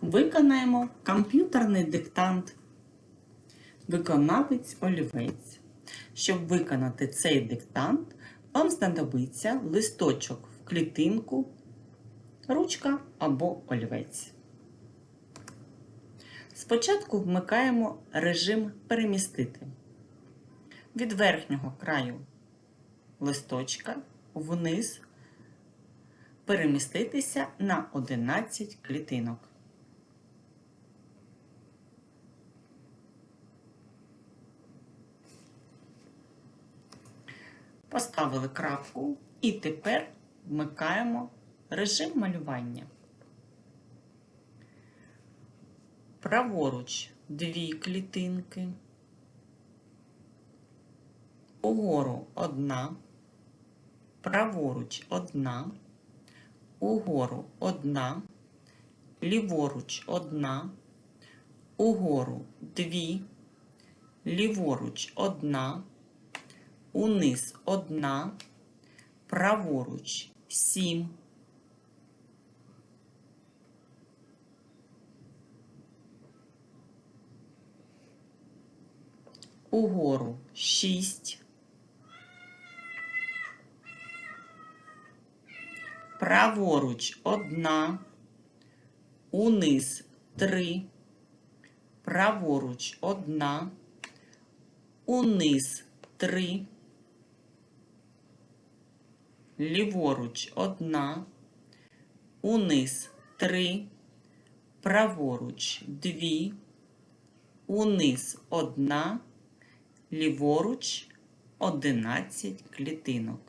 Виконаємо комп'ютерний диктант. Виконавець олівець. Щоб виконати цей диктант, вам знадобиться листочок в клітинку, ручка або олівець. Спочатку вмикаємо режим перемістити. Від верхнього краю листочка вниз переміститися на 11 клітинок. Поставили крапку і тепер вмикаємо режим малювання. Праворуч дві клітинки, угору одна, праворуч одна, угору одна, ліворуч одна, угору дві, ліворуч одна, униз одна, праворуч сім. Угору шість. Праворуч одна, униз три, праворуч одна, униз три, ліворуч одна, униз три, праворуч дві, униз одна, ліворуч одинадцять клітинок.